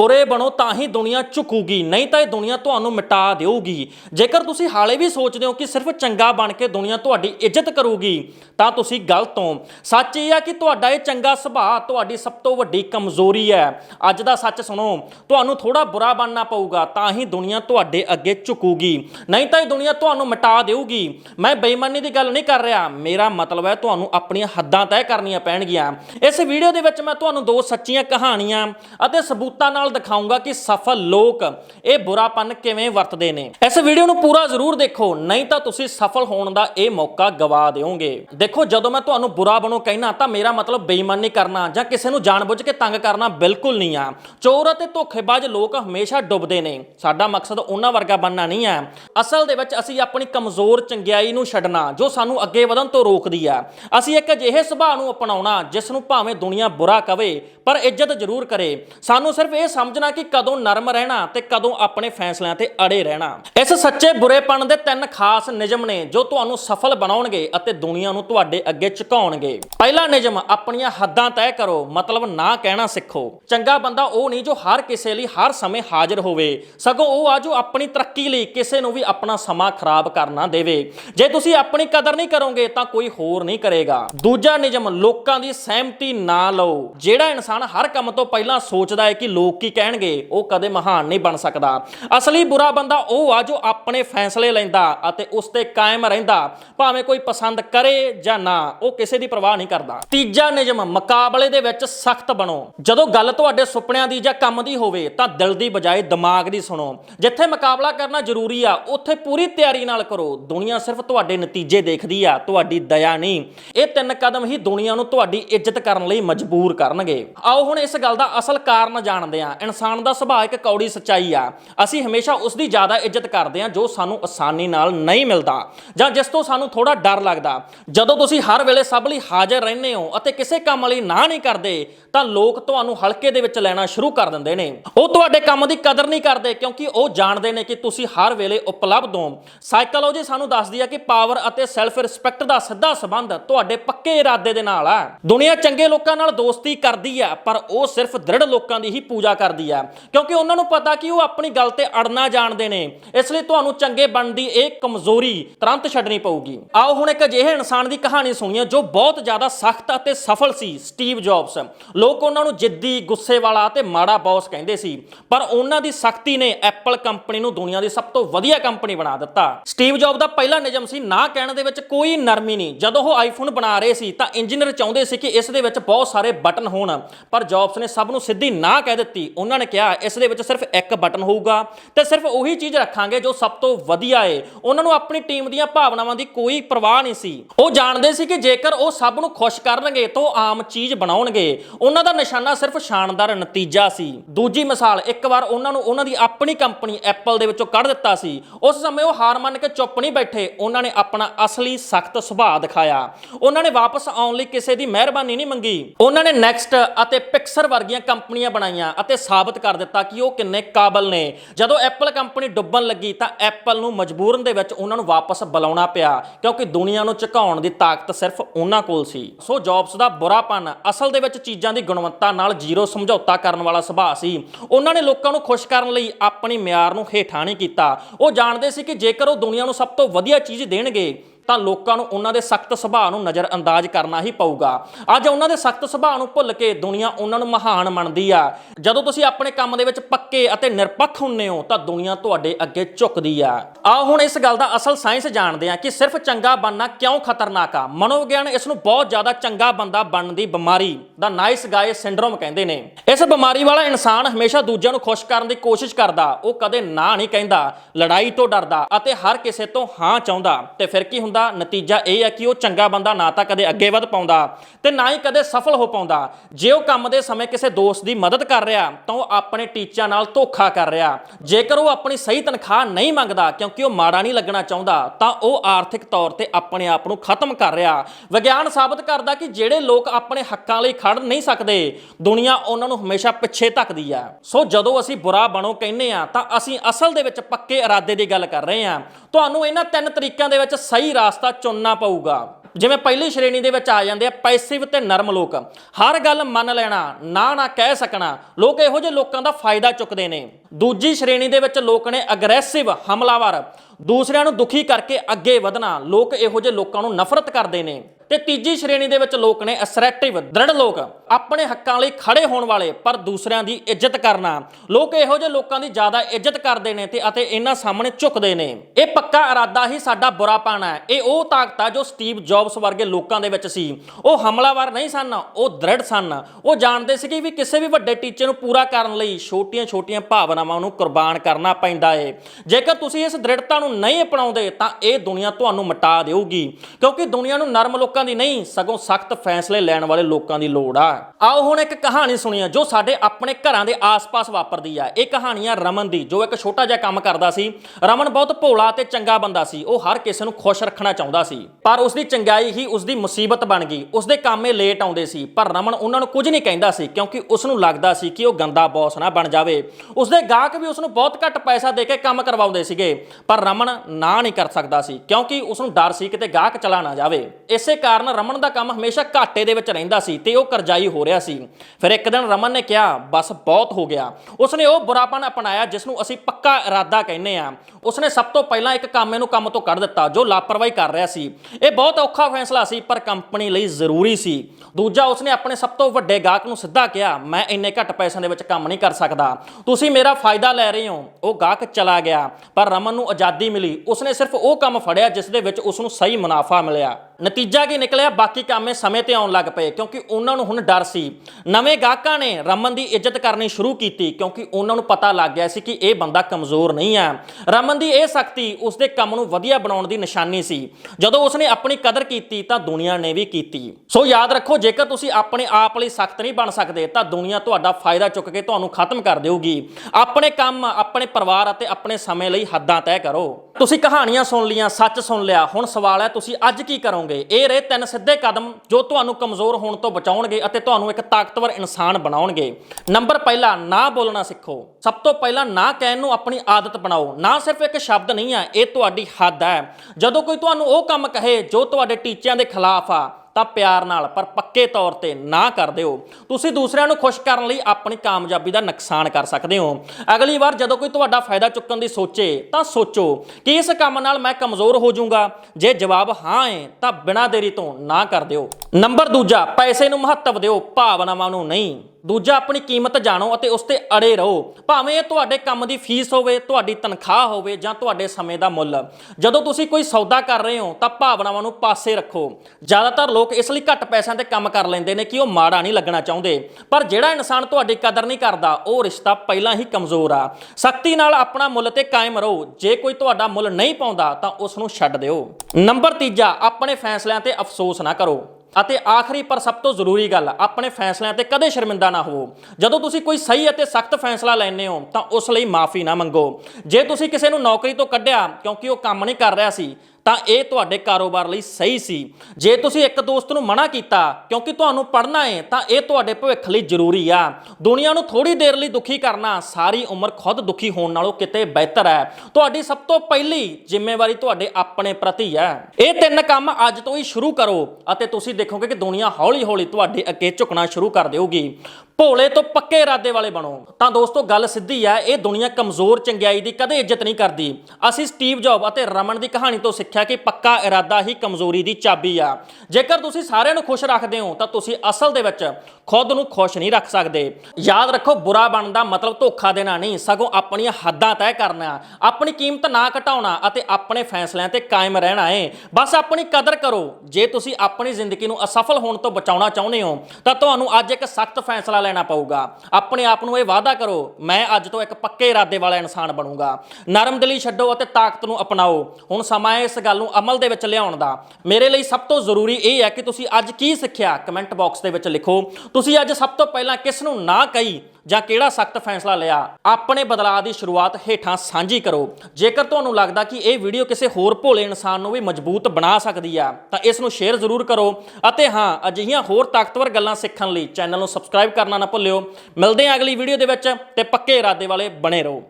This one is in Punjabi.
ਬੁਰੇ ਬਣੋ ਤਾਂ ਹੀ ਦੁਨੀਆ ਝੁਕੂਗੀ, ਨਹੀਂ ਤਾਂ ਇਹ ਦੁਨੀਆ ਤੁਹਾਨੂੰ ਮਿਟਾ ਦੇਊਗੀ। ਜੇਕਰ ਤੁਸੀਂ ਹਾਲੇ ਵੀ ਸੋਚਦੇ ਹੋ ਕਿ ਸਿਰਫ ਚੰਗਾ ਬਣ ਕੇ ਦੁਨੀਆ ਤੁਹਾਡੀ ਇੱਜ਼ਤ ਕਰੂਗੀ, ਤਾਂ ਤੁਸੀਂ ਗਲਤ ਹੋ। ਸੱਚ ਇਹ ਆ ਕਿ ਤੁਹਾਡਾ ਇਹ ਚੰਗਾ ਸੁਭਾਅ ਤੁਹਾਡੀ ਸਭ ਤੋਂ ਵੱਡੀ ਕਮਜ਼ੋਰੀ ਹੈ। ਅੱਜ ਦਾ ਸੱਚ ਸੁਣੋ, ਤੁਹਾਨੂੰ ਥੋੜਾ ਬੁਰਾ ਬਣਨਾ ਪਊਗਾ, ਤਾਂ ਹੀ ਦੁਨੀਆ ਤੁਹਾਡੇ ਅੱਗੇ ਝੁਕੂਗੀ। ਨਹੀਂ ਤਾਂ ਇਹ ਦੁਨੀਆ ਤੁਹਾਨੂੰ ਮਿਟਾ ਦੇਊਗੀ। ਮੈਂ ਬੇਈਮਾਨੀ ਦੀ ਗੱਲ ਨਹੀਂ ਕਰ ਰਿਹਾ। ਮੇਰਾ ਮਤਲਬ ਹੈ ਤੁਹਾਨੂੰ ਆਪਣੀਆਂ ਹੱਦਾਂ ਤੈਅ ਕਰਨੀਆਂ ਪੈਣਗੀਆਂ। ਇਸ ਵੀਡੀਓ ਦੇ ਵਿੱਚ ਮੈਂ ਤੁਹਾਨੂੰ ਦੋ ਸੱਚੀਆਂ ਕਹਾਣੀਆਂ ਅਤੇ ਸਬੂਤਾਂ ਨਾਲ ਦਿਖਾਉਂਗਾ ਕਿ ਸਫਲ ਲੋਕ ਇਹ ਬੁਰਾਪਨ ਕਿਵੇਂ ਵਰਤਦੇ ਨੇ। ਇਸ ਵੀਡੀਓ ਨੂੰ ਪੂਰਾ ਜ਼ਰੂਰ ਦੇਖੋ, ਨਹੀਂ ਤਾਂ ਤੁਸੀਂ ਸਫਲ ਹੋਣ ਦਾ ਇਹ ਮੌਕਾ ਗਵਾ ਦਿਓਗੇ। ਦੇਖੋ, ਜਦੋਂ ਮੈਂ ਤੁਹਾਨੂੰ ਬੁਰਾ ਬਣੋ ਕਹਿਣਾ, ਤਾਂ ਮੇਰਾ ਮਤਲਬ ਬੇਈਮਾਨੀ ਕਰਨਾ ਜਾਂ ਕਿਸੇ ਨੂੰ ਜਾਣਬੁੱਝ ਕੇ ਤੰਗ ਕਰਨਾ ਬਿਲਕੁਲ ਨਹੀਂ ਆ। ਚੋਰ ਅਤੇ ਧੋਖੇਬਾਜ਼ ਲੋਕ ਹਮੇਸ਼ਾ ਡੁੱਬਦੇ ਨੇ। ਸਾਡਾ ਮਕਸਦ ਉਹਨਾਂ ਵਰਗਾ ਬਣਨਾ ਨਹੀਂ ਹੈ ਅਸਲ ਦੇ ਵਿੱਚ ਅਸੀਂ ਆਪਣੀ ਕਮਜ਼ੋਰ ਚੰਗਿਆਈ ਨੂੰ ਛੱਡਣਾ, ਜੋ ਸਾਨੂੰ ਅੱਗੇ ਵਧਣ ਤੋਂ ਰੋਕਦੀ ਆ। ਅਸੀਂ ਇੱਕ ਅਜਿਹੇ ਸੁਭਾਅ ਨੂੰ ਅਪਣਾਉਣਾ, ਜਿਸ ਨੂੰ ਭਾਵੇਂ ਦੁਨੀਆ ਬੁਰਾ ਕਵੇ ਪਰ ਇੱਜ਼ਤ ਜ਼ਰੂਰ ਕਰੇ। ਸਾਨੂੰ ਸਿਰਫ ਇਹ ਸਮਝਣਾ ਕਿ ਕਦੋਂ ਨਰਮ ਰਹਿਣਾ ਤੇ ਕਦੋਂ ਆਪਣੇ ਫੈਸਲਿਆਂ ਤੇ ਅੜੇ ਰਹਿਣਾ। ਇਸ ਸੱਚੇ ਬੁਰੇਪਣ ਦੇ ਤਿੰਨ ਖਾਸ ਨਿਯਮ ਨੇ ਜੋ ਤੁਹਾਨੂੰ ਸਫਲ ਬਣਾਉਣਗੇ ਅਤੇ ਦੁਨੀਆ ਨੂੰ ਤੁਹਾਡੇ ਅੱਗੇ ਝੁਕਾਉਣਗੇ। ਪਹਿਲਾ ਨਿਯਮ, ਆਪਣੀਆਂ ਹੱਦਾਂ ਤੈਅ ਕਰੋ, ਮਤਲਬ ਨਾ ਕਹਿਣਾ ਸਿੱਖੋ। ਚੰਗਾ ਬੰਦਾ ਉਹ ਨਹੀਂ ਜੋ ਹਰ ਕਿਸੇ ਲਈ ਹਰ ਸਮੇਂ ਹਾਜ਼ਰ ਹੋਵੇ। ਸਗੋਂ ਉਹ ਆ ਜੋ ਆਪਣੀ ਤਰੱਕੀ ਲਈ ਕਿਸੇ ਨੂੰ ਵੀ ਆਪਣਾ ਸਮਾਂ ਖਰਾਬ ਕਰਨਾ ਦੇਵੇ। ਜੇ ਤੁਸੀਂ ਆਪਣੀ ਕਦਰ ਨਹੀਂ ਕਰੋਗੇ ਤਾਂ ਕੋਈ ਹੋਰ ਨਹੀਂ ਕਰੇਗਾ। ਦੂਜਾ ਨਿਯਮ, ਲੋਕਾਂ ਦੀ ਸਹਿਮਤੀ ਨਾ ਲਓ। ਜਿਹੜਾ ਇਨਸਾਨ ਹਰ ਕੰਮ ਤੋਂ ਪਹਿਲਾਂ ਸੋਚਦਾ ਹੈ ਕਿ ਲੋਕ ਕੀ ਕਹਿਣਗੇ, ਉਹ ਕਦੇ ਮਹਾਨ ਨਹੀਂ ਬਣ ਸਕਦਾ। ਅਸਲੀ ਬੁਰਾ ਬੰਦਾ ਉਹ ਆ ਜੋ ਆਪਣੇ ਫੈਸਲੇ ਲੈਂਦਾ ਅਤੇ ਉਸ ਤੇ ਕਾਇਮ ਰਹਿੰਦਾ, ਭਾਵੇਂ ਕੋਈ ਪਸੰਦ ਕਰੇ ਜਾਂ ਨਾ, ਉਹ ਕਿਸੇ ਦੀ ਪਰਵਾਹ ਨਹੀਂ ਕਰਦਾ। ਤੀਜਾ ਨਿਯਮ, ਮੁਕਾਬਲੇ ਦੇ ਵਿੱਚ ਸਖਤ ਬਣੋ। ਜਦੋਂ ਗੱਲ ਤੁਹਾਡੇ ਸੁਪਨਿਆਂ ਦੀ ਜਾਂ ਕੰਮ ਦੀ ਹੋਵੇ, ਤਾਂ ਦਿਲ ਦੀ ਬਜਾਏ ਦਿਮਾਗ ਦੀ ਸੁਣੋ। ਜਿੱਥੇ ਮੁਕਾਬਲਾ ਕਰਨਾ ਜ਼ਰੂਰੀ ਆ, ਉੱਥੇ ਪੂਰੀ ਤਿਆਰੀ ਨਾਲ ਕਰੋ। ਦੁਨੀਆ ਸਿਰਫ ਤੁਹਾਡੇ ਨਤੀਜੇ ਦੇਖਦੀ ਆ, ਤੁਹਾਡੀ ਦਇਆ ਨਹੀਂ। ਇਹ ਤਿੰਨ ਕਦਮ ਹੀ ਦੁਨੀਆ ਨੂੰ ਤੁਹਾਡੀ ਇੱਜ਼ਤ ਕਰਨ ਲਈ ਮਜਬੂਰ ਕਰਨਗੇ। ਆਓ ਹੁਣ ਇਸ ਗੱਲ ਦਾ ਅਸਲ ਕਾਰਨ ਜਾਣਦੇ ਹਾਂ। ਇਨਸਾਨ ਦਾ ਸੁਭਾਅ ਇੱਕ ਕੌੜੀ ਸੱਚਾਈ ਆ। ਅਸੀਂ ਹਮੇਸ਼ਾ ਉਸ ਦੀ ਜ਼ਿਆਦਾ ਇੱਜ਼ਤ ਕਰਦੇ ਹਾਂ ਜੋ ਸਾਨੂੰ ਆਸਾਨੀ ਨਾਲ ਨਹੀਂ ਮਿਲਦਾ ਜਾਂ ਜਿਸ ਤੋਂ ਸਾਨੂੰ ਥੋੜਾ ਡਰ ਲੱਗਦਾ। ਜਦੋਂ ਤੁਸੀਂ ਹਰ ਵੇਲੇ ਸਭ ਲਈ ਹਾਜ਼ਰ ਰਹਿੰਦੇ ਹੋ ਅਤੇ ਕਿਸੇ ਕੰਮ ਲਈ ਨਾ ਨਹੀਂ ਕਰਦੇ, ਤਾਂ ਲੋਕ ਤੁਹਾਨੂੰ ਹਲਕੇ ਦੇ ਵਿੱਚ ਲੈਣਾ ਸ਼ੁਰੂ ਕਰ ਦਿੰਦੇ ਨੇ। ਉਹ ਤੁਹਾਡੇ ਕੰਮ ਦੀ ਕਦਰ ਨਹੀਂ ਕਰਦੇ ਕਿਉਂਕਿ ਉਹ ਜਾਣਦੇ ਨੇ ਕਿ ਤੁਸੀਂ ਹਰ ਵੇਲੇ ਉਪਲਬਧ ਹੋ। ਸਾਈਕੋਲੋਜੀ ਸਾਨੂੰ ਦੱਸਦੀ ਹੈ ਕਿ ਪਾਵਰ ਅਤੇ ਸੈਲਫ ਰਿਸਪੈਕਟ ਦਾ ਸਿੱਧਾ ਸੰਬੰਧ ਤੁਹਾਡੇ ਪੱਕੇ ਇਰਾਦੇ ਦੇ ਨਾਲ ਆ। ਦੁਨੀਆ ਚੰਗੇ ਲੋਕਾਂ ਨਾਲ ਦੋਸਤੀ ਕਰਦੀ ਆ। ਪਰ ਉਹ ਸਿਰਫ ਦ੍ਰਿੜ ਲੋਕਾਂ ਦੀ ਹੀ ਪੂਜਾ ਕਰਦੀ ਆ ਕਿਉਂਕਿ ਉਹਨਾਂ ਨੂੰ ਪਤਾ ਕਿ ਉਹ ਆਪਣੀ ਗੱਲ ਤੇ ਅੜਨਾ ਜਾਣਦੇ ਨੇ। ਇਸ ਲਈ ਤੁਹਾਨੂੰ ਚੰਗੇ ਬਣਨ ਦੀ ਇਹ ਕਮਜ਼ੋਰੀ ਤੁਰੰਤ ਛੱਡਣੀ ਪਊਗੀ। ਆਓ ਹੁਣ ਇੱਕ ਅਜਿਹੇ ਇਨਸਾਨ ਦੀ ਕਹਾਣੀ ਸੁਣੀਏ, ਜੋ ਬਹੁਤ ਜ਼ਿਆਦਾ ਸਖਤ ਅਤੇ ਸਫਲ ਸੀ, ਸਟੀਵ ਜੌਬਸ। ਲੋਕ ਉਹਨਾਂ ਨੂੰ ਜਿੱਦੀ ਗੁੱਸੇ ਵਾਲਾ ਤੇ ਮਾੜਾ ਬੌਸ ਕਹਿੰਦੇ ਸੀ। ਪਰ ਉਹਨਾਂ ਦੀ ਸਖਤੀ ਨੇ ਐਪਲ ਕੰਪਨੀ ਨੂੰ ਦੁਨੀਆ ਦੀ ਸਭ ਤੋਂ ਵਧੀਆ ਕੰਪਨੀ ਬਣਾ ਦਿੱਤਾ। ਸਟੀਵ ਜੌਬ ਦਾ ਪਹਿਲਾ ਨਿਯਮ ਸੀ, ਨਾ ਕਹਿਣ ਦੇ ਵਿੱਚ ਕੋਈ ਨਰਮੀ ਨਹੀਂ। ਜਦੋਂ ਉਹ ਆਈਫੋਨ ਬਣਾ ਰਹੇ ਸੀ, ਤਾਂ ਇੰਜੀਨੀਅਰ ਚਾਹੁੰਦੇ ਸੀ ਕਿ ਇਸ ਦੇ ਵਿੱਚ ਬਹੁਤ ਸਾਰੇ ਬਟਨ ਹੋਣ। ਪਰ ਜੌਬਸ ਨੇ ਸਭ ਨੂੰ ਸਿੱਧੀ ਨਾ ਕਹਿ ਦਿੱਤੀ। ਉਹਨਾਂ ਨੇ ਕਿਹਾ, ਇਸ ਦੇ ਵਿੱਚ ਸਿਰਫ ਇੱਕ ਬਟਨ ਹੋਊਗਾ ਤੇ ਸਿਰਫ ਉਹੀ ਚੀਜ਼ ਰੱਖਾਂਗੇ ਜੋ ਸਭ ਤੋਂ ਵਧੀਆ ਏ। ਉਹਨਾਂ ਨੂੰ ਆਪਣੀ ਟੀਮ ਦੀਆਂ ਭਾਵਨਾਵਾਂ ਦੀ ਕੋਈ ਪਰਵਾਹ ਨਹੀਂ ਸੀ। ਉਹ ਜਾਣਦੇ ਸੀ ਕਿ ਜੇਕਰ ਉਹ ਸਭ ਨੂੰ ਖੁਸ਼ ਕਰਨਗੇ ਤਾਂ ਆਮ ਚੀਜ਼ ਬਣਾਉਣਗੇ। ਉਹਨਾਂ ਦਾ ਨਿਸ਼ਾਨਾ ਸਿਰਫ ਸ਼ਾਨਦਾਰ ਨਤੀਜਾ ਸੀ। ਦੂਜੀ ਮਿਸਾਲ, ਇੱਕ ਵਾਰ ਉਹਨਾਂ ਨੂੰ ਉਹਨਾਂ ਦੀ ਆਪਣੀ ਕੰਪਨੀ ਐਪਲ ਦੇ ਵਿੱਚੋਂ ਕੱਢ ਦਿੱਤਾ ਸੀ। ਉਸ ਸਮੇਂ ਉਹ ਹਾਰ ਮੰਨ ਕੇ ਚੁੱਪ ਨਹੀਂ ਬੈਠੇ। ਉਹਨਾਂ ਨੇ ਆਪਣਾ ਅਸਲੀ ਸਖਤ ਸੁਭਾਅ ਦਿਖਾਇਆ। ਉਹਨਾਂ ਨੇ ਵਾਪਸ ਆਉਣ ਲਈ ਕਿਸੇ ਦੀ ਮਿਹਰਬਾਨੀ ਨਹੀਂ ਮੰਗੀ। ਉਹਨਾਂ ਨੇ ਨੈਕਸਟ ਅਤੇ ਪਿਕਸਰ ਵਰਗੀਆਂ ਕੰਪਨੀਆਂ ਬਣਾਈਆਂ ਅਤੇ ਸਾਬਤ ਕਰ ਦਿੱਤਾ ਕਿ ਉਹ ਕਿੰਨੇ ਕਾਬਲ ਨੇ। ਜਦੋਂ ਐਪਲ ਕੰਪਨੀ ਡੁੱਬਣ ਲੱਗੀ ਤਾਂ ਐਪਲ ਨੂੰ ਮਜਬੂਰਨ ਦੇ ਵਿੱਚ ਉਹਨਾਂ ਨੂੰ ਵਾਪਸ ਬੁਲਾਉਣਾ ਪਿਆ, ਕਿਉਂਕਿ ਦੁਨੀਆ ਨੂੰ ਝੁਕਾਉਣ ਦੀ ਤਾਕਤ ਸਿਰਫ ਉਹਨਾਂ ਕੋਲ ਸੀ। ਸੋ ਜੌਬਸ ਦਾ ਬੁਰਾਪਨ ਅਸਲ ਦੇ ਵਿੱਚ ਚੀਜ਼ਾਂ ਦੀ ਗੁਣਵੱਤਾ ਨਾਲ ਜ਼ੀਰੋ ਸਮਝੌਤਾ ਕਰਨ ਵਾਲਾ ਸੁਭਾਅ ਸੀ। ਉਹਨਾਂ ਨੇ ਲੋਕਾਂ ਨੂੰ ਖੁਸ਼ ਕਰਨ ਲਈ ਆਪਣੀ ਮਿਆਰ ਨੂੰ ਹੇਠਾਂ ਨਹੀਂ ਕੀਤਾ। ਉਹ ਜਾਣਦੇ ਸੀ ਕਿ ਜੇਕਰ ਉਹ ਦੁਨੀਆ ਨੂੰ ਸਭ ਤੋਂ ਵਧੀਆ ਚੀਜ਼ ਦੇਣਗੇ ਤਾਂ ਲੋਕਾਂ ਨੂੰ ਉਹਨਾਂ ਦੇ ਸਖਤ ਸੁਭਾਅ ਨੂੰ ਨਜ਼ਰ ਅੰਦਾਜ਼ ਕਰਨਾ ਹੀ ਪਊਗਾ। ਅੱਜ ਉਹਨਾਂ ਦੇ ਸਖਤ ਸੁਭਾਅ ਨੂੰ ਭੁੱਲ ਕੇ ਦੁਨੀਆ ਉਹਨਾਂ ਨੂੰ ਮਹਾਨ ਮੰਨਦੀ ਆ। ਜਦੋਂ ਤੁਸੀਂ ਆਪਣੇ ਕੰਮ ਦੇ ਵਿੱਚ ਪੱਕੇ ਅਤੇ ਨਿਰਪੱਖ ਹੁੰਨੇ ਹੋ, ਤਾਂ ਦੁਨੀਆ ਤੁਹਾਡੇ ਅੱਗੇ ਝੁਕਦੀ ਆ। ਆਓ ਹੁਣ ਇਸ ਗੱਲ ਦਾ ਅਸਲ ਸਾਇੰਸ ਜਾਣਦੇ ਆ ਕਿ ਸਿਰਫ ਚੰਗਾ ਬਣਨਾ ਕਿਉਂ ਖਤਰਨਾਕ ਆ? ਮਨੋਵਿਗਿਆਨ ਇਸ ਨੂੰ ਬਹੁਤ ਜ਼ਿਆਦਾ ਚੰਗਾ ਬੰਦਾ ਬਣਨ ਦੀ ਬਿਮਾਰੀ ਦਾ ਨਾਈਸ ਗਾਏ ਸਿੰਡਰੋਮ ਕਹਿੰਦੇ ਨੇ। ਇਸ ਬਿਮਾਰੀ ਵਾਲਾ ਇਨਸਾਨ ਹਮੇਸ਼ਾ ਦੂਜਿਆਂ ਨੂੰ ਖੁਸ਼ ਕਰਨ ਦੀ ਕੋਸ਼ਿਸ਼ ਕਰਦਾ, ਉਹ ਕਦੇ ਨਾ ਨਹੀਂ ਕਹਿੰਦਾ, ਲੜਾਈ ਤੋਂ ਡਰਦਾ ਅਤੇ ਹਰ ਕਿਸੇ ਤੋਂ ਹਾਂ ਚਾਹੁੰਦਾ। ਤੇ ਫਿਰ ਕੀ ਹੁੰਦਾ? ਨਤੀਜਾ ਇਹ ਹੈ ਕਿ ਉਹ ਚੰਗਾ ਬੰਦਾ ਨਾ ਤਾਂ ਕਦੇ ਅੱਗੇ ਵਧ ਪਾਉਂਦਾ ਤੇ ਨਾ ਹੀ ਕਦੇ ਸਫਲ ਹੋ ਪਾਉਂਦਾ। ਜੇ ਉਹ ਕੰਮ ਦੇ ਸਮੇਂ ਕਿਸੇ ਦੋਸਤ ਦੀ ਮਦਦ ਕਰ ਰਿਹਾ, ਤਾਂ ਉਹ ਆਪਣੇ ਟੀਚਿਆਂ ਨਾਲ ਧੋਖਾ ਕਰ ਰਿਹਾ। ਜੇਕਰ ਉਹ ਆਪਣੀ ਸਹੀ ਤਨਖਾਹ ਨਹੀਂ ਮੰਗਦਾ ਕਿਉਂਕਿ ਉਹ ਮਾੜਾ ਨਹੀਂ ਲੱਗਣਾ ਚਾਹੁੰਦਾ, ਤਾਂ ਉਹ ਆਰਥਿਕ ਤੌਰ ਤੇ ਆਪਣੇ ਆਪ ਨੂੰ ਖਤਮ ਕਰ ਰਿਹਾ। ਵਿਗਿਆਨ ਸਾਬਤ ਕਰਦਾ ਕਿ ਜਿਹੜੇ ਲੋਕ ਆਪਣੇ ਹੱਕਾਂ ਲਈ ਖੜ ਨਹੀਂ ਸਕਦੇ, ਦੁਨੀਆ ਉਹਨਾਂ ਨੂੰ ਹਮੇਸ਼ਾ ਪਿੱਛੇ ਧੱਕਦੀ ਆ। ਸੋ ਜਦੋਂ ਅਸੀਂ ਬੁਰਾ ਬਣੋ ਕਹਿੰਦੇ ਆ, ਤਾਂ ਅਸੀਂ ਅਸਲ ਦੇ ਵਿੱਚ ਪੱਕੇ ਇਰਾਦੇ ਦੀ ਗੱਲ ਕਰ ਰਹੇ ਆ। ਤੁਹਾਨੂੰ ਇਹਨਾਂ ਤਿੰਨ ਤਰੀਕਿਆਂ ਦੇ ਵਿੱਚ ਸਹੀ ਰਾਸਤਾ ਚੁਣਨਾ ਪਊਗਾ। ਜਿਵੇਂ ਪਹਿਲੀ ਸ਼੍ਰੇਣੀ ਦੇ ਵਿੱਚ ਆ ਜਾਂਦੇ ਆ ਪੈਸਿਵ ਤੇ ਨਰਮ ਲੋਕ। ਹਰ ਗੱਲ ਮੰਨ ਲੈਣਾ, ਨਾ ਨਾ ਕਹਿ ਸਕਣਾ, ਲੋਕ ਇਹੋ ਜਿਹੇ ਲੋਕਾਂ ਦਾ ਫਾਇਦਾ ਚੁੱਕਦੇ ਨੇ। ਦੂਜੀ ਸ਼੍ਰੇਣੀ ਦੇ ਵਿੱਚ ਲੋਕ ਨੇ ਅਗਰੈਸਿਵ ਹਮਲਾਵਰ। ਦੂਸਰਿਆਂ ਨੂੰ ਦੁਖੀ ਕਰਕੇ ਅੱਗੇ ਵਧਣਾ, ਲੋਕ ਇਹੋ ਜਿਹੇ ਲੋਕਾਂ ਨੂੰ ਨਫ਼ਰਤ ਕਰਦੇ ਨੇ। ਤੇ ਤੀਜੀ ਸ਼੍ਰੇਣੀ ਦੇ ਵਿੱਚ ਲੋਕ ਨੇ ਅਸਰੈਟਿਵ ਦ੍ਰਿੜ ਲੋਕ। ਆਪਣੇ ਹੱਕਾਂ ਲਈ ਖੜੇ ਹੋਣ ਵਾਲੇ, ਪਰ ਦੂਸਰਿਆਂ ਦੀ ਇੱਜ਼ਤ ਕਰਨਾ। ਲੋਕ ਇਹੋ ਜਿਹੇ ਲੋਕਾਂ ਦੀ ਜ਼ਿਆਦਾ ਇੱਜ਼ਤ ਕਰਦੇ ਨੇ ਤੇ ਅਤੇ ਇਹਨਾਂ ਸਾਹਮਣੇ ਝੁਕਦੇ ਨੇ। ਇਹ ਪੱਕਾ ਇਰਾਦਾ ਹੀ ਸਾਡਾ ਬੁਰਾ ਬੁਰਾਪਣ ਹੈ। ਇਹ ਉਹ ਤਾਕਤ ਆ ਜੋ ਸਟੀਵ ਜੌਬਸ ਵਰਗੇ ਲੋਕਾਂ ਦੇ ਵਿੱਚ ਸੀ। ਉਹ ਹਮਲਾਵਰ ਨਹੀਂ ਸਨ, ਉਹ ਦ੍ਰਿੜ ਸਨ। ਉਹ ਜਾਣਦੇ ਸੀਗੇ ਵੀ ਕਿਸੇ ਵੀ ਵੱਡੇ ਟੀਚੇ ਨੂੰ ਪੂਰਾ ਕਰਨ ਲਈ ਛੋਟੀਆਂ-ਛੋਟੀਆਂ ਭਾਵਨਾਵਾਂ ਨੂੰ ਕੁਰਬਾਨ ਕਰਨਾ ਪੈਂਦਾ ਏ। ਜੇਕਰ ਤੁਸੀਂ ਇਸ ਦ੍ਰਿੜਤਾ ਨੂੰ ਨਹੀਂ ਅਪਣਾਉਂਦੇ, ਤਾਂ ਇਹ ਦੁਨੀਆ ਤੁਹਾਨੂੰ ਮਿਟਾ ਦੇਊਗੀ। ਕਿਉਂਕਿ ਦੁਨੀਆ ਨੂੰ ਨਰਮ ਲੋਕਾਂ ਦੀ ਨਹੀਂ, ਸਗੋਂ ਸਖਤ ਫੈਸਲੇ ਲੈਣ ਵਾਲੇ ਲੋਕਾਂ ਦੀ ਲੋੜ ਆ। ਆਓ ਹੁਣ ਇੱਕ ਕਹਾਣੀ ਸੁਣੀਏ ਜੋ ਸਾਡੇ ਆਪਣੇ ਘਰਾਂ ਦੇ ਆਸ-ਪਾਸ ਵਾਪਰਦੀ ਆ। ਇਹ ਕਹਾਣੀ ਆ ਰਮਨ ਦੀ, ਜੋ ਇੱਕ ਛੋਟਾ ਜਿਹਾ ਕੰਮ ਕਰਦਾ ਸੀ। ਰਮਨ ਬਹੁਤ ਭੋਲਾ ਤੇ ਚੰਗਾ ਬੰਦਾ ਸੀ। ਉਹ ਹਰ ਕਿਸੇ ਨੂੰ ਖੁਸ਼ ਰੱਖਣਾ ਚਾਹੁੰਦਾ ਸੀ। ਪਰ ਉਸ ਦੀ ਚੰਗਾਈ ਹੀ ਉਸ ਦੀ ਮੁਸੀਬਤ ਬਣ ਗਈ। ਉਸ ਦੇ ਕੰਮੇ ਲੇਟ ਆਉਂਦੇ ਸੀ। ਪਰ ਰਮਨ ਉਹਨਾਂ ਨੂੰ ਕੁਝ ਨਹੀਂ ਕਹਿੰਦਾ ਸੀ, ਕਿਉਂਕਿ ਉਸ ਨੂੰ ਲੱਗਦਾ ਸੀ ਕਿ ਉਹ ਗੰਦਾ ਬੌਸ ਨਾ ਬਣ ਜਾਵੇ। ਉਸ ਦੇ ਗਾਹਕ ਵੀ ਉਸ ਨੂੰ ਬਹੁਤ ਘੱਟ ਪੈਸਾ ਦੇ ਕੇ ਕੰਮ ਕਰਵਾਉਂਦੇ ਸੀਗੇ। ਪਰ ਰਮਨ ਨਾ ਨਹੀਂ ਕਰ ਸਕਦਾ ਸੀ, ਕਿਉਂਕਿ ਉਸ ਨੂੰ ਡਰ ਸੀ ਕਿਤੇ ਗਾਹਕ ਚਲਾ ਨਾ ਜਾਵੇ। ਇਸੇ ਕਾਰਨ ਰਮਨ ਦਾ ਕੰਮ ਹਮੇਸ਼ਾ ਘਾਟੇ ਦੇ ਵਿੱਚ ਰਹਿੰਦਾ ਸੀ ਤੇ ਉਹ ਕਰਜ਼ਾਈ ਹੋ ਰਿਹਾ ਸੀ। ਫਿਰ ਇੱਕ ਦਿਨ ਰਮਨ ਨੇ ਕਿਹਾ, ਬਸ ਬਹੁਤ ਹੋ ਗਿਆ। ਉਸਨੇ ਉਹ ਬੁਰਾਪਨ ਅਪਣਾਇਆ ਜਿਸ ਨੂੰ ਅਸੀਂ ਪੱਕਾ ਇਰਾਦਾ ਕਹਿੰਦੇ ਆ ਉਸਨੇ ਸਭ ਤੋਂ ਪਹਿਲਾਂ ਇੱਕ ਕਾਮੇ ਨੂੰ ਕੰਮ ਤੋਂ ਕੱਢ ਦਿੱਤਾ, ਜੋ ਲਾਪਰਵਾਹੀ ਕਰ ਰਿਹਾ ਸੀ। ਇਹ ਬਹੁਤ ਔਖਾ ਫੈਸਲਾ ਸੀ, ਪਰ ਕੰਪਨੀ ਲਈ ਜ਼ਰੂਰੀ ਸੀ। ਦੂਜਾ, ਉਸਨੇ ਆਪਣੇ ਸਭ ਤੋਂ ਵੱਡੇ ਗਾਹਕ ਨੂੰ ਸਿੱਧਾ ਕਿਹਾ, ਮੈਂ ਇੰਨੇ ਘੱਟ ਪੈਸਿਆਂ ਦੇ ਵਿੱਚ ਕੰਮ ਨਹੀਂ ਕਰ ਸਕਦਾ। ਤੁਸੀਂ ਮੇਰਾ ਫਾਇਦਾ ਲੈ ਰਹੇ ਹੋ। ਉਹ ਗਾਹਕ ਚਲਾ ਗਿਆ, ਪਰ ਰਮਨ ਨੂੰ ਆਜ਼ਾਦੀ ਮਿਲੀ। ਉਸਨੇ ਸਿਰਫ ਉਹ ਕੰਮ ਫੜਿਆ, ਜਿਸ ਦੇ ਵਿੱਚ ਉਸ ਨੂੰ ਸਹੀ ਮੁਨਾਫਾ ਮਿਲਿਆ। ਨਤੀਜਾ ਕੀ ਨਿਕਲਿਆ? ਬਾਕੀ ਕਾਮੇ ਸਮੇਂ ਤੇ ਆਉਣ ਲੱਗ ਪਏ, ਕਿਉਂਕਿ ਉਹਨਾਂ ਨੂੰ ਹੁਣ ਡਰ ਸੀ। ਨਵੇਂ ਗਾਹਕਾਂ ਨੇ ਰਮਨ ਦੀ ਇੱਜ਼ਤ ਕਰਨੀ ਸ਼ੁਰੂ ਕੀਤੀ, ਕਿਉਂਕਿ ਉਹਨਾਂ ਨੂੰ ਪਤਾ ਲੱਗ ਗਿਆ ਸੀ ਕਿ ਇਹ ਬੰਦਾ ਕਮਜ਼ੋਰ ਨਹੀਂ ਹੈ। ਰਮਨ ਦੀ ਇਹ ਸ਼ਕਤੀ ਉਸ ਦੇ ਕੰਮ ਨੂੰ ਵਧੀਆ ਬਣਾਉਣ ਦੀ ਨਿਸ਼ਾਨੀ ਸੀ। ਜਦੋਂ ਉਸਨੇ ਆਪਣੀ ਕਦਰ ਕੀਤੀ, ਤਾਂ ਦੁਨੀਆ ਨੇ ਵੀ ਕੀਤੀ। ਸੋ ਯਾਦ ਰੱਖੋ, ਜੇਕਰ ਤੁਸੀਂ ਆਪਣੇ ਆਪ ਲਈ ਸਖਤ ਨਹੀਂ ਬਣ ਸਕਦੇ, ਤਾਂ ਦੁਨੀਆ ਤੁਹਾਡਾ ਫਾਇਦਾ ਚੁੱਕ ਕੇ ਤੁਹਾਨੂੰ ਖਤਮ ਕਰ ਦੇਊਗੀ। ਆਪਣੇ ਕੰਮ, ਆਪਣੇ ਪਰਿਵਾਰ ਅਤੇ ਆਪਣੇ ਸਮੇਂ ਲਈ ਹੱਦਾਂ ਤੈਅ ਕਰੋ। ਤੁਸੀਂ ਕਹਾਣੀਆਂ ਸੁਣ ਲੀਆਂ ਸੱਚ ਸੁਣ ਲਿਆ। ਹੁਣ ਸਵਾਲ ਹੈ, ਤੁਸੀਂ ਅੱਜ ਕੀ ਕਰੋਗੇ? ਇਹ ਰਹੇ ਤਿੰਨ ਸਿੱਧੇ ਕਦਮ ਜੋ ਤੁਹਾਨੂੰ ਕਮਜ਼ੋਰ ਹੋਣ ਤੋਂ ਬਚਾਉਣਗੇ ਅਤੇ ਤੁਹਾਨੂੰ ਇੱਕ ਤਾਕਤਵਰ ਇਨਸਾਨ ਬਣਾਉਣਗੇ। ਨੰਬਰ ਪਹਿਲਾ, ਨਾ ਬੋਲਣਾ ਸਿੱਖੋ। ਸਭ ਤੋਂ ਪਹਿਲਾਂ ਨਾ ਕਹਿਣ ਨੂੰ ਆਪਣੀ ਆਦਤ ਬਣਾਓ। ਨਾ ਸਿਰਫ ਇੱਕ ਸ਼ਬਦ ਨਹੀਂ ਹੈ ਇਹ ਤੁਹਾਡੀ ਹੱਦ ਹੈ। ਜਦੋਂ ਕੋਈ ਤੁਹਾਨੂੰ ਉਹ ਕੰਮ ਕਹੇ ਜੋ ਤੁਹਾਡੇ ਟੀਚਿਆਂ ਦੇ ਖਿਲਾਫ ਆ ਤਾਂ ਪਿਆਰ ਨਾਲ, ਪਰ ਪੱਕੇ ਤੌਰ ਤੇ ਨਾ ਕਰ ਦਿਓ। ਤੁਸੀਂ ਦੂਸਰਿਆਂ ਨੂੰ ਖੁਸ਼ ਕਰਨ ਲਈ ਆਪਣੀ ਕਾਮਯਾਬੀ ਦਾ ਨੁਕਸਾਨ ਕਰ ਸਕਦੇ ਹੋ। ਅਗਲੀ ਵਾਰ ਜਦੋਂ ਕੋਈ ਤੁਹਾਡਾ ਫਾਇਦਾ ਚੁੱਕਣ ਦੀ ਸੋਚੇ, ਤਾਂ ਸੋਚੋ, ਕਿ ਇਸ ਕੰਮ ਨਾਲ ਮੈਂ ਕਮਜ਼ੋਰ ਹੋ ਜਾਊਂਗਾ। ਜੇ ਜਵਾਬ ਹਾਂ ਹੈ ਤਾਂ ਬਿਨਾਂ ਦੇਰੀ ਤੋਂ ਨਾ ਕਰ ਦਿਓ। ਨੰਬਰ ਦੂਜਾ, ਪੈਸੇ ਨੂੰ ਮਹੱਤਵ ਦਿਓ, ਭਾਵਨਾਵਾਂ ਨੂੰ ਨਹੀਂ। ਦੂਜਾ, ਆਪਣੀ ਕੀਮਤ ਜਾਣੋ ਅਤੇ ਉਸ ਤੇ ਅੜੇ ਰਹੋ। ਭਾਵੇਂ ਇਹ ਤੁਹਾਡੇ ਕੰਮ ਦੀ ਫੀਸ ਹੋਵੇ, ਤੁਹਾਡੀ ਤਨਖਾਹ ਹੋਵੇ ਜਾਂ ਤੁਹਾਡੇ ਸਮੇਂ ਦਾ ਮੁੱਲ। ਜਦੋਂ ਤੁਸੀਂ ਕੋਈ ਸੌਦਾ ਕਰ ਰਹੇ ਹੋ, ਤਾਂ ਭਾਵਨਾਵਾਂ ਨੂੰ ਪਾਸੇ ਰੱਖੋ। ਜ਼ਿਆਦਾਤਰ ਲੋਕ ਇਸ ਲਈ ਘੱਟ ਪੈਸਿਆਂ ਤੇ ਕੰਮ ਕਰ ਲੈਂਦੇ ਨੇ ਕਿ ਉਹ ਮਾੜਾ ਨਹੀਂ ਲੱਗਣਾ ਚਾਹੁੰਦੇ। ਪਰ ਜਿਹੜਾ ਇਨਸਾਨ ਤੁਹਾਡੀ ਕਦਰ ਨਹੀਂ ਕਰਦਾ, ਉਹ ਰਿਸ਼ਤਾ ਪਹਿਲਾਂ ਹੀ ਕਮਜ਼ੋਰ ਆ। ਸਖਤੀ ਨਾਲ ਆਪਣਾ ਮੁੱਲ ਤੇ ਕਾਇਮ ਰਹੋ। ਜੇ ਕੋਈ ਤੁਹਾਡਾ ਮੁੱਲ ਨਹੀਂ ਪਾਉਂਦਾ, ਤਾਂ ਉਸ ਨੂੰ ਛੱਡ ਦਿਓ। ਨੰਬਰ ਤੀਜਾ, ਆਪਣੇ ਫੈਸਲਿਆਂ ਤੇ ਅਫਸੋਸ ਨਾ ਕਰੋ। ਅਤੇ ਆਖਰੀ ਪਰ ਸਭ ਤੋਂ ਜ਼ਰੂਰੀ ਗੱਲ, ਆਪਣੇ ਫੈਸਲਿਆਂ ਤੇ ਕਦੇ ਸ਼ਰਮਿੰਦਾ ਨਾ ਹੋਵੋ। ਜਦੋਂ ਤੁਸੀਂ ਕੋਈ ਸਹੀ ਅਤੇ ਸਖਤ ਫੈਸਲਾ ਲੈਂਦੇ ਹੋ, ਤਾਂ ਉਸ ਲਈ ਮਾਫੀ ਨਾ ਮੰਗੋ। ਜੇ ਤੁਸੀਂ ਕਿਸੇ ਨੂੰ ਨੌਕਰੀ ਤੋਂ ਕੱਢਿਆ, ਕਿਉਂਕਿ ਉਹ ਕੰਮ ਨਹੀਂ ਕਰ ਰਿਹਾ ਸੀ ਤਾਂ ਇਹ ਤੁਹਾਡੇ ਕਾਰੋਬਾਰ ਲਈ ਸਹੀ ਸੀ। ਜੇ ਤੁਸੀਂ ਇੱਕ ਦੋਸਤ ਨੂੰ ਮਨਾ ਕੀਤਾ, ਕਿਉਂਕਿ ਤੁਹਾਨੂੰ ਪੜ੍ਹਨਾ ਹੈ ਤਾਂ ਇਹ ਤੁਹਾਡੇ ਭਵਿੱਖ ਲਈ ਜ਼ਰੂਰੀ ਆ। ਦੁਨੀਆ ਨੂੰ ਥੋੜੀ ਦੇਰ ਲਈ ਦੁਖੀ ਕਰਨਾ, ਸਾਰੀ ਉਮਰ ਖੁਦ ਦੁਖੀ ਹੋਣ ਨਾਲੋਂ ਕਿਤੇ ਬਿਹਤਰ ਹੈ। ਤੁਹਾਡੀ ਸਭ ਤੋਂ ਪਹਿਲੀ ਜ਼ਿੰਮੇਵਾਰੀ ਤੁਹਾਡੇ ਆਪਣੇ ਪ੍ਰਤੀ ਹੈ। ਇਹ ਤਿੰਨ ਕੰਮ ਅੱਜ ਤੋਂ ਹੀ ਸ਼ੁਰੂ ਕਰੋ ਅਤੇ ਤੁਸੀਂ ਦੇਖੋਗੇ ਕਿ ਦੁਨੀਆ ਹੌਲੀ-ਹੌਲੀ ਤੁਹਾਡੇ ਅੱਗੇ ਝੁਕਣਾ ਸ਼ੁਰੂ ਕਰ ਦੇਊਗੀ। ਭੋਲੇ ਤੋਂ ਪੱਕੇ ਇਰਾਦੇ ਵਾਲੇ ਬਣੋ। ਤਾਂ ਦੋਸਤੋ, ਗੱਲ ਸਿੱਧੀ ਆ ਇਹ ਦੁਨੀਆ ਕਮਜ਼ੋਰ ਚੰਗਿਆਈ ਦੀ ਕਦੇ ਇੱਜ਼ਤ ਨਹੀਂ ਕਰਦੀ। ਅਸੀਂ ਸਟੀਵ ਜੌਬ ਅਤੇ ਰਮਨ ਦੀ ਕਹਾਣੀ ਤੋਂ ਸਿੱਖਿਆ ਕਿ ਪੱਕਾ ਇਰਾਦਾ ਹੀ ਕਮਜ਼ੋਰੀ ਦੀ ਚਾਬੀ ਆ। ਜੇਕਰ ਤੁਸੀਂ ਸਾਰਿਆਂ ਨੂੰ ਖੁਸ਼ ਰੱਖਦੇ ਹੋ, ਤਾਂ ਤੁਸੀਂ ਅਸਲ ਦੇ ਵਿੱਚ ਖੁਦ ਨੂੰ ਖੁਸ਼ ਨਹੀਂ ਰੱਖ ਸਕਦੇ। ਯਾਦ ਰੱਖੋ, ਬੁਰਾ ਬਣਨ ਦਾ ਮਤਲਬ ਧੋਖਾ ਦੇਣਾ ਨਹੀਂ, ਸਗੋਂ ਆਪਣੀਆਂ ਹੱਦਾਂ ਤੈਅ ਕਰਨਾ। ਆਪਣੀ ਕੀਮਤ ਨਾ ਘਟਾਉਣਾ ਅਤੇ ਆਪਣੇ ਫੈਸਲਿਆਂ ਤੇ ਕਾਇਮ ਰਹਿਣਾ ਹੈ ਬਸ ਆਪਣੀ ਕਦਰ ਕਰੋ। ਜੇ ਤੁਸੀਂ ਆਪਣੀ ਜ਼ਿੰਦਗੀ ਨੂੰ ਅਸਫਲ ਹੋਣ ਤੋਂ ਬਚਾਉਣਾ ਚਾਹੁੰਦੇ ਹੋ, ਤਾਂ ਤੁਹਾਨੂੰ ਅੱਜ ਇੱਕ ਸਖਤ ਫੈਸਲਾ ਲੈਣਾ ਪਊਗਾ। ਆਪਣੇ ਆਪ ਨੂੰ ਇਹ ਵਾਅਦਾ ਕਰੋ, ਮੈਂ ਅੱਜ ਤੋਂ ਇੱਕ ਪੱਕੇ ਇਰਾਦੇ ਵਾਲਾ ਇਨਸਾਨ ਬਣੂੰਗਾ। ਨਰਮ ਦਿਲੀ ਛੱਡੋ ਅਤੇ ਤਾਕਤ ਨੂੰ ਅਪਣਾਓ। ਹੁਣ ਸਮਾਂ ਹੈ ਇਸ ਗੱਲ ਨੂੰ ਅਮਲ ਦੇ ਵਿੱਚ ਲਿਆਉਣ ਦਾ। ਮੇਰੇ ਲਈ ਸਭ ਤੋਂ ਜ਼ਰੂਰੀ ਇਹ ਹੈ ਕਿ ਤੁਸੀਂ ਅੱਜ ਕੀ ਸਿੱਖਿਆ, ਕਮੈਂਟ ਬਾਕਸ ਦੇ ਵਿੱਚ ਲਿਖੋ। ਤੁਸੀਂ ਅੱਜ ਸਭ ਤੋਂ ਪਹਿਲਾਂ ਕਿਸ ਨੂੰ ਨਾ ਕਹੀ ਜਾਂ ਕਿਹੜਾ ਸਖਤ ਫੈਸਲਾ ਲਿਆ, ਆਪਣੇ ਬਦਲਾਅ ਦੀ ਸ਼ੁਰੂਆਤ ਹੇਠਾਂ ਸਾਂਝੀ ਕਰੋ। ਜੇਕਰ ਤੁਹਾਨੂੰ ਲੱਗਦਾ ਕਿ ਇਹ ਵੀਡੀਓ ਕਿਸੇ ਹੋਰ ਭੋਲੇ ਇਨਸਾਨ ਨੂੰ ਵੀ ਮਜ਼ਬੂਤ ਬਣਾ ਸਕਦੀ ਆ, ਤਾਂ ਇਸ ਨੂੰ ਸ਼ੇਅਰ ਜ਼ਰੂਰ ਕਰੋ। ਅਤੇ ਹਾਂ, ਅਜਿਹੀਆਂ ਹੋਰ ਤਾਕਤਵਰ ਗੱਲਾਂ ਸਿੱਖਣ ਲਈ ਚੈਨਲ ਨੂੰ ਸਬਸਕ੍ਰਾਈਬ ਕਰਨਾ ਨਾ ਭੁੱਲਿਓ। ਮਿਲਦੇ ਹਾਂ ਅਗਲੀ ਵੀਡੀਓ ਦੇ ਵਿੱਚ ਤੇ ਪੱਕੇ ਇਰਾਦੇ ਵਾਲੇ ਬਣੇ ਰਹੋ।